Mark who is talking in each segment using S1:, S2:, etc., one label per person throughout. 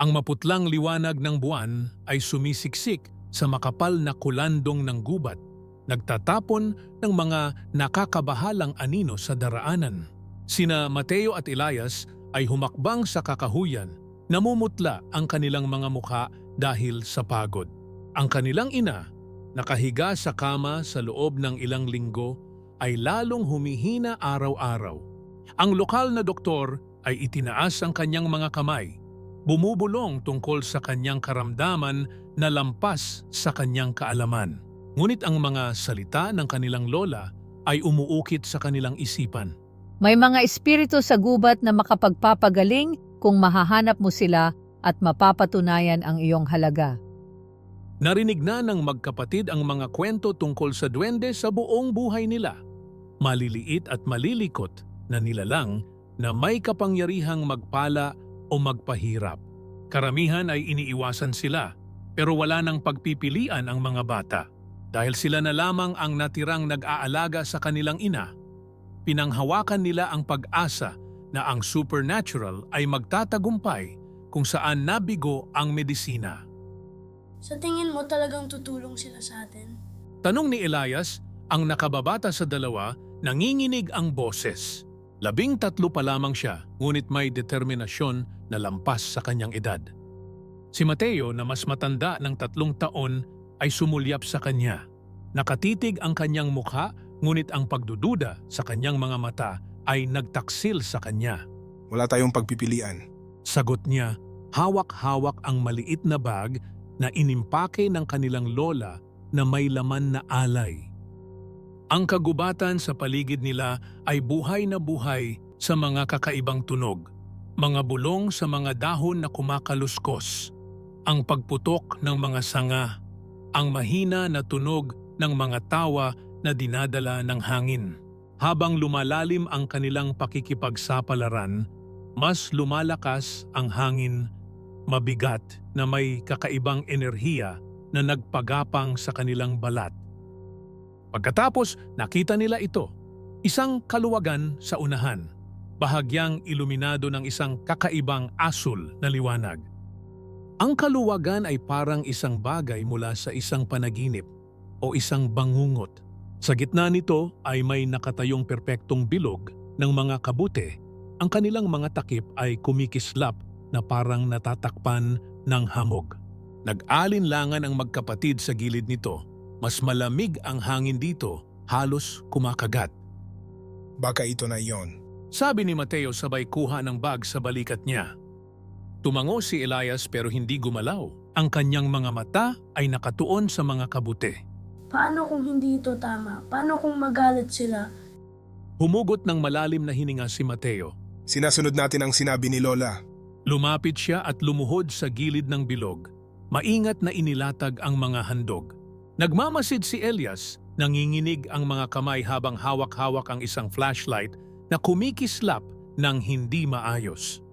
S1: Ang maputlang liwanag ng buwan ay sumisiksik sa makapal na kulandong ng gubat, nagtatapon ng mga nakakabahalang anino sa daraanan. Sina Mateo at Elias ay humakbang sa kakahuyan, namumutla ang kanilang mga mukha dahil sa pagod. Ang kanilang ina, nakahiga sa kama sa loob ng ilang linggo, ay lalong humihina araw-araw. Ang lokal na doktor ay itinaas ang kanyang mga kamay, bumubulong tungkol sa kanyang karamdaman na lampas sa kanyang kaalaman. Ngunit ang mga salita ng kanilang lola ay umuukit sa kanilang isipan.
S2: May mga espiritu sa gubat na makapagpapagaling kung mahahanap mo sila at mapapatunayan ang iyong halaga.
S1: Narinig na ng magkapatid ang mga kwento tungkol sa duwende sa buong buhay nila. Maliliit at malilikot na nilalang na may kapangyarihang magpala o magpahirap. Karamihan ay iniiwasan sila pero wala nang pagpipilian ang mga bata. Dahil sila na lamang ang natirang nag-aalaga sa kanilang ina, pinanghawakan nila ang pag-asa na ang supernatural ay magtatagumpay kung saan nabigo ang medisina.
S3: Sa tingin mo talagang tutulong sila sa atin?
S1: Tanong ni Elias, ang nakababata sa dalawa, nanginginig ang boses. Labing tatlo pa lamang siya, ngunit may determinasyon na lampas sa kanyang edad. Si Mateo na mas matanda ng tatlong taon ay sumulyap sa kanya. Nakatitig ang kanyang mukha, ngunit ang pagdududa sa kanyang mga mata ay nagtaksil sa kanya.
S4: Wala tayong pagpipilian.
S1: Sagot niya, hawak-hawak ang maliit na bag na inimpake ng kanilang lola na may laman na alay. Ang kagubatan sa paligid nila ay buhay na buhay sa mga kakaibang tunog, mga bulong sa mga dahon na kumakaluskos, ang pagputok ng mga sanga, ang mahina na tunog ng mga tawa na dinadala ng hangin. Habang lumalalim ang kanilang pakikipagsapalaran, mas lumalakas ang hangin, mabigat na may kakaibang enerhiya na nagpagapang sa kanilang balat. Pagkatapos nakita nila ito, isang kaluwagan sa unahan, bahagyang iluminado ng isang kakaibang asul na liwanag. Ang kaluwagan ay parang isang bagay mula sa isang panaginip o isang bangungot. Sa gitna nito ay may nakatayong perpektong bilog ng mga kabute. Ang kanilang mga takip ay kumikislap na parang natatakpan ng hamog. Nag-alinlangan ang magkapatid sa gilid nito. Mas malamig ang hangin dito, halos kumakagat.
S4: Baka ito na iyon.
S1: Sabi ni Mateo sabay kuha ng bag sa balikat niya. Tumango si Elias pero hindi gumalaw. Ang kanyang mga mata ay nakatuon sa mga kabute.
S3: Paano kung hindi ito tama? Paano kung magalit sila?
S1: Humugot ng malalim na hininga si Mateo.
S4: Sinasunod natin ang sinabi ni Lola.
S1: Lumapit siya at lumuhod sa gilid ng bilog. Maingat na inilatag ang mga handog. Nagmamasid si Elias, nanginginig ang mga kamay habang hawak-hawak ang isang flashlight na kumikislap ng hindi maayos.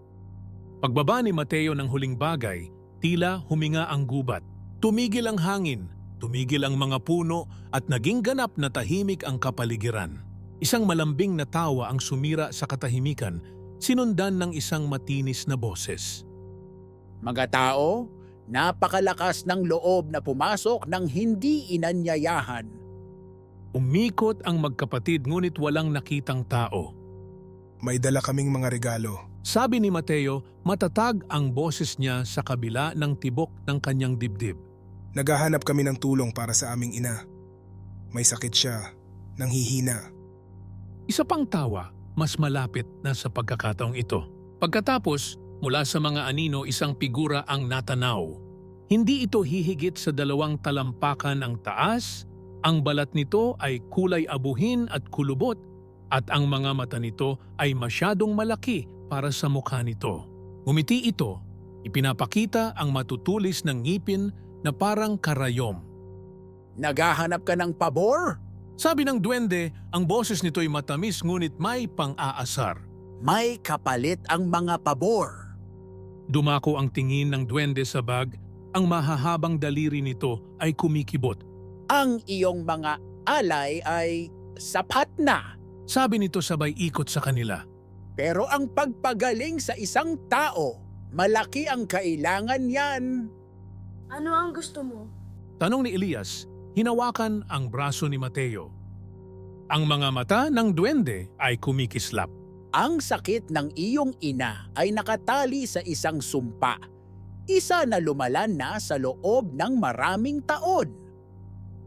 S1: Pagbaba ni Mateo ng huling bagay, tila huminga ang gubat. Tumigil ang hangin, tumigil ang mga puno at naging ganap na tahimik ang kapaligiran. Isang malambing na tawa ang sumira sa katahimikan, sinundan ng isang matinis na boses.
S5: Mga tao, napakalakas ng loob na pumasok ng hindi inanyayahan.
S1: Umikot ang magkapatid ngunit walang nakitang tao.
S4: May dala kaming mga regalo.
S1: Sabi ni Mateo, matatag ang boses niya sa kabila ng tibok ng kanyang dibdib.
S4: Naghahanap kami ng tulong para sa aming ina. May sakit siya, nanghihina.
S1: Isa pang tawa, mas malapit na sa pagkakataong ito. Pagkatapos, mula sa mga anino isang figura ang natanaw. Hindi ito hihigit sa dalawang talampakan ang taas, ang balat nito ay kulay abuhin at kulubot at ang mga mata nito ay masyadong malaki para sa mukha nito. Umiti ito, ipinapakita ang matutulis ng ngipin na parang karayom.
S5: Naghahanap ka ng pabor?
S1: Sabi ng duwende, ang boses nito'y matamis ngunit may pang-aasar.
S5: May kapalit ang mga pabor.
S1: Dumako ang tingin ng duwende sa bag, ang mahahabang daliri nito ay kumikibot.
S5: Ang iyong mga alay ay sapat na.
S1: Sabi nito sabay ikot sa kanila.
S5: Pero ang pagpagaling sa isang tao Malaki ang kailangan yan.
S3: Ano ang gusto mo?
S1: Tanong ni Elias, hinawakan ang braso ni Mateo. Ang mga mata ng duwende ay kumikislap.
S5: Ang sakit ng iyong ina ay nakatali sa isang sumpa. Isa na lumalan na sa loob ng maraming taon.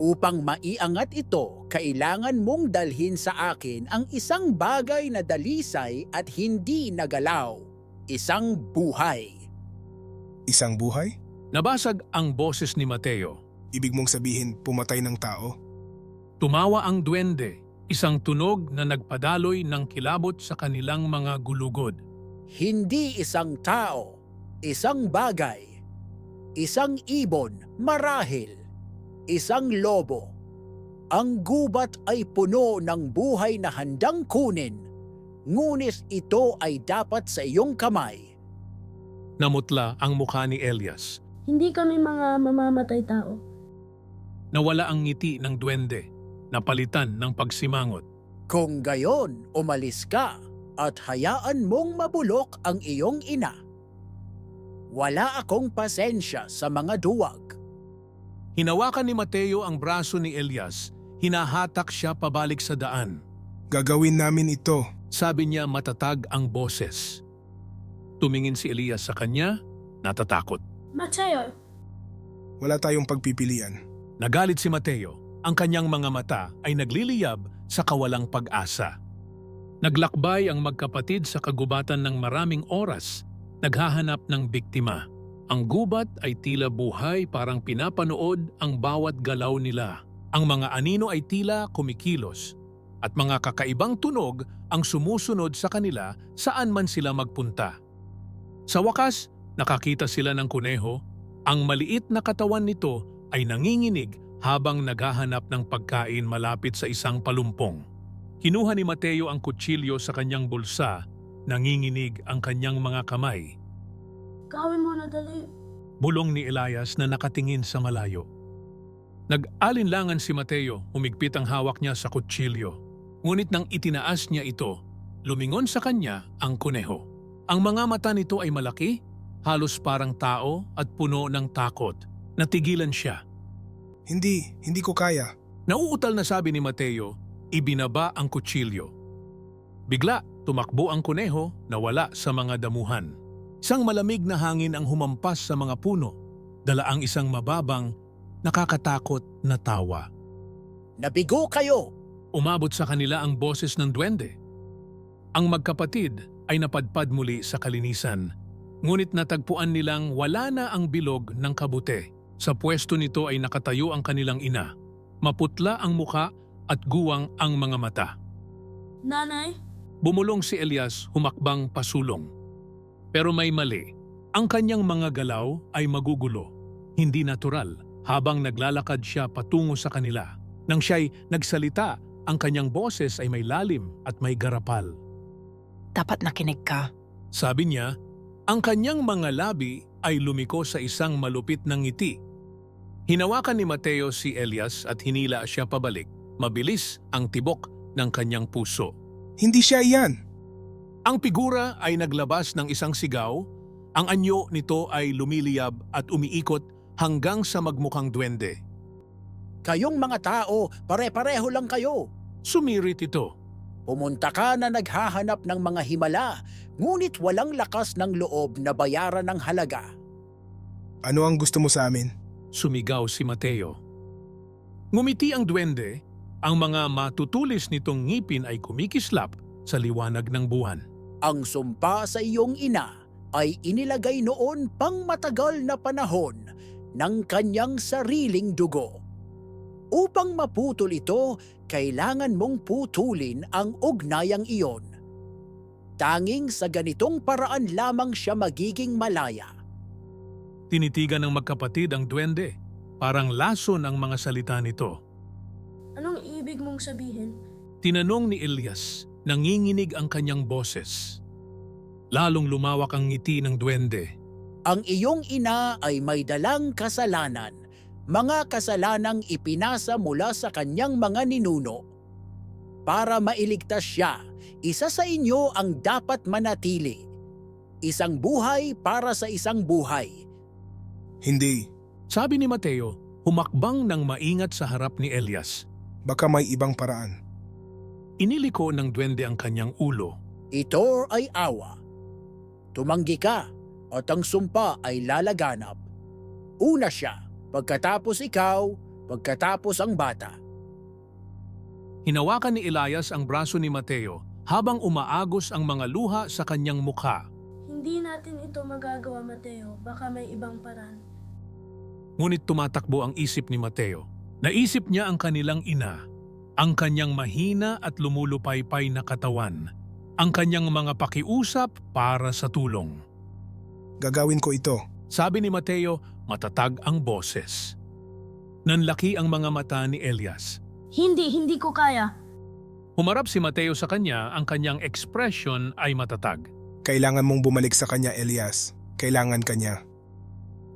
S5: Upang maiangat ito, kailangan mong dalhin sa akin ang isang bagay na dalisay at hindi nagalaw. Isang buhay.
S4: Isang buhay?
S1: Nabasag ang boses ni Mateo.
S4: Ibig mong sabihin pumatay ng tao?
S1: Tumawa ang duwende, isang tunog na nagpadaloy ng kilabot sa kanilang mga gulugod.
S5: Hindi isang tao, isang bagay, isang ibon, marahil, isang lobo. Ang gubat ay puno ng buhay na handang kunin, ngunis ito ay dapat sa iyong kamay.
S1: Namutla ang mukha ni Elias.
S3: Hindi kami mga mamamatay tao.
S1: Nawala ang ngiti ng duwende, napalitan ng pagsimangot.
S5: Kung gayon, umalis ka at hayaan mong mabulok ang iyong ina. Wala akong pasensya sa mga duwag.
S1: Hinawakan ni Mateo ang braso ni Elias, hinahatak siya pabalik sa daan.
S4: Gagawin namin ito.
S1: Sabi niya matatag ang boses. Tumingin si Elias sa kanya, natatakot.
S3: Mateo,
S4: Wala tayong pagpipilian.
S1: Nagalit si Mateo, ang kanyang mga mata ay nagliliyab sa kawalang pag-asa. Naglakbay ang magkapatid sa kagubatan ng maraming oras, naghahanap ng biktima. Ang gubat ay tila buhay parang pinapanood ang bawat galaw nila. Ang mga anino ay tila kumikilos at mga kakaibang tunog ang sumusunod sa kanila saan man sila magpunta. Sa wakas, nakakita sila ng kuneho. Ang maliit na katawan nito ay nanginginig habang naghahanap ng pagkain malapit sa isang palumpong. Kinuha ni Mateo ang kutsilyo sa kanyang bulsa, nanginginig ang kanyang mga kamay.
S3: gawin mo na dali.
S1: Bulong ni Elias na nakatingin sa malayo. Nag-alinlangan si Mateo, humigpit ang hawak niya sa kutsilyo. Ngunit nang itinaas niya ito, lumingon sa kanya ang kuneho. Ang mga mata nito ay malaki, halos parang tao at puno ng takot. Natigilan siya.
S4: Hindi, hindi ko kaya.
S1: Nauutal na sabi ni Mateo, ibinaba ang kutsilyo. Bigla, tumakbo ang kuneho na wala sa mga damuhan. Isang malamig na hangin ang humampas sa mga puno, dala ang isang mababang, nakakatakot na tawa.
S5: Nabigo kayo!
S1: Umabot sa kanila ang boses ng duwende. Ang magkapatid ay napadpad muli sa kalinisan, ngunit natagpuan nilang wala na ang bilog ng kabute. Sa pwesto nito ay nakatayo ang kanilang ina. Maputla ang muka at guwang ang mga mata.
S3: Nanay,
S1: Bumulong si Elias humakbang pasulong. Pero may mali. Ang kanyang mga galaw ay magugulo, hindi natural, habang naglalakad siya patungo sa kanila. Nang siya'y nagsalita, ang kanyang boses ay may lalim at may garapal.
S6: Dapat nakinig ka.
S1: Sabi niya, ang kanyang mga labi ay lumiko sa isang malupit na ngiti. Hinawakan ni Mateo si Elias at hinila siya pabalik. Mabilis ang tibok ng kanyang puso.
S4: Hindi siya iyan.
S1: Ang figura ay naglabas ng isang sigaw, ang anyo nito ay lumiliyab at umiikot hanggang sa magmukhang duwende.
S5: Kayong mga tao, pare-pareho lang kayo.
S1: Sumirit ito.
S5: Pumunta ka na naghahanap ng mga himala, ngunit walang lakas ng loob na bayaran ng halaga.
S4: Ano ang gusto mo sa amin?
S1: Sumigaw si Mateo. Ngumiti ang duwende, ang mga matutulis nitong ngipin ay kumikislap sa liwanag ng buwan.
S5: Ang sumpa sa iyong ina ay inilagay noon pang matagal na panahon ng kanyang sariling dugo. Upang maputol ito, kailangan mong putulin ang ugnayang iyon. Tanging sa ganitong paraan lamang siya magiging malaya.
S1: Tinitigan ng magkapatid ang duwende, parang lason ang mga salita nito.
S3: anong ibig mong sabihin?
S1: Tinanong ni Elias, nanginginig ang kanyang boses. Lalong lumawak ang ngiti ng duwende.
S5: Ang iyong ina ay may dalang kasalanan, mga kasalanang ipinasa mula sa kanyang mga ninuno. Para mailigtas siya, isa sa inyo ang dapat manatili. Isang buhay para sa isang buhay.
S4: Hindi,
S1: Sabi ni Mateo, humakbang ng maingat sa harap ni Elias.
S4: baka may ibang paraan.
S1: Iniliko ng duwende ang kanyang ulo.
S5: Ito ay awa. Tumanggi ka at ang sumpa ay lalaganap. Una siya, pagkatapos ikaw, pagkatapos ang bata.
S1: Hinawakan ni Elias ang braso ni Mateo habang umaagos ang mga luha sa kanyang mukha.
S3: Hindi natin ito magagawa, Mateo. Baka may ibang paraan.
S1: Ngunit tumatakbo ang isip ni Mateo. Naisip niya ang kanilang ina, ang kanyang mahina at lumulupaypay na katawan, ang kanyang mga pakiusap para sa tulong.
S4: Gagawin ko ito.
S1: Sabi ni Mateo, matatag ang boses. Nanlaki ang mga mata ni Elias.
S3: Hindi, hindi ko kaya.
S1: Humarap si Mateo sa kanya, ang kanyang ekspresyon ay matatag.
S4: Kailangan mong bumalik sa kanya, Elias. Kailangan kanya.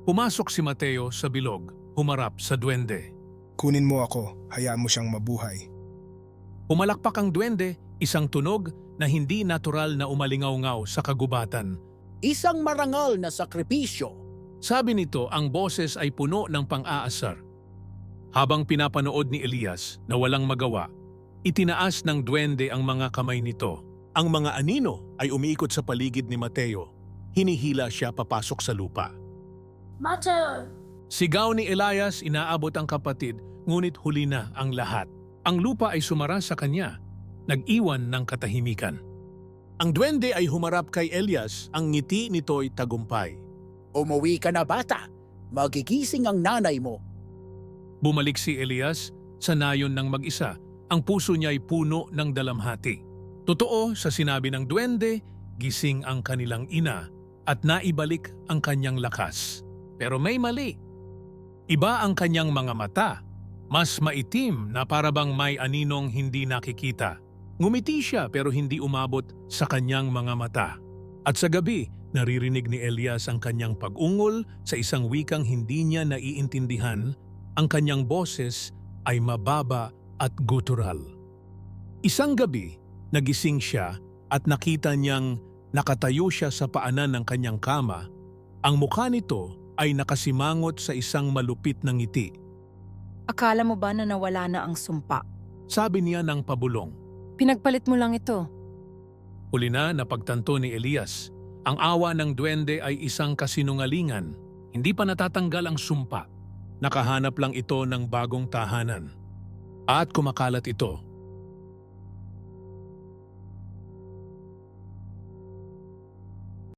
S1: Pumasok si Mateo sa bilog, humarap sa duwende.
S4: Kunin mo ako, hayaan mo siyang mabuhay.
S1: Pumalakpak ang duwende, isang tunog na hindi natural na umalingaw-ngaw sa kagubatan.
S5: Isang marangal na sakripisyo.
S1: Sabi nito, ang boses ay puno ng pang-aasar. Habang pinapanood ni Elias na walang magawa, itinaas ng duwende ang mga kamay nito. Ang mga anino ay umiikot sa paligid ni Mateo. Hinihila siya papasok sa lupa.
S3: Mateo!
S1: Sigaw ni Elias, inaabot ang kapatid, ngunit huli na ang lahat. Ang lupa ay sumara sa kanya, nag-iwan ng katahimikan. Ang duwende ay humarap kay Elias, ang ngiti nito'y tagumpay.
S5: Umuwi ka na bata. Magigising ang nanay mo.
S1: Bumalik si Elias sa nayon ng mag-isa. Ang puso niya ay puno ng dalamhati. Totoo sa sinabi ng duwende, gising ang kanilang ina at naibalik ang kanyang lakas. Pero may mali. Iba ang kanyang mga mata. Mas maitim na parabang may aninong hindi nakikita. Ngumiti siya pero hindi umabot sa kanyang mga mata. At sa gabi, naririnig ni Elias ang kanyang pag-ungol sa isang wikang hindi niya naiintindihan ang kanyang boses ay mababa at gutural. Isang gabi, nagising siya at nakita niyang nakatayo siya sa paanan ng kanyang kama. Ang mukha nito ay nakasimangot sa isang malupit na ngiti.
S6: Akala mo ba na nawala na ang sumpa?
S1: Sabi niya ng pabulong.
S6: Pinagpalit mo lang ito.
S1: Huli na napagtanto ni Elias, ang awa ng duwende ay isang kasinungalingan. Hindi pa natatanggal ang sumpa. Nakahanap lang ito ng bagong tahanan. At kumakalat ito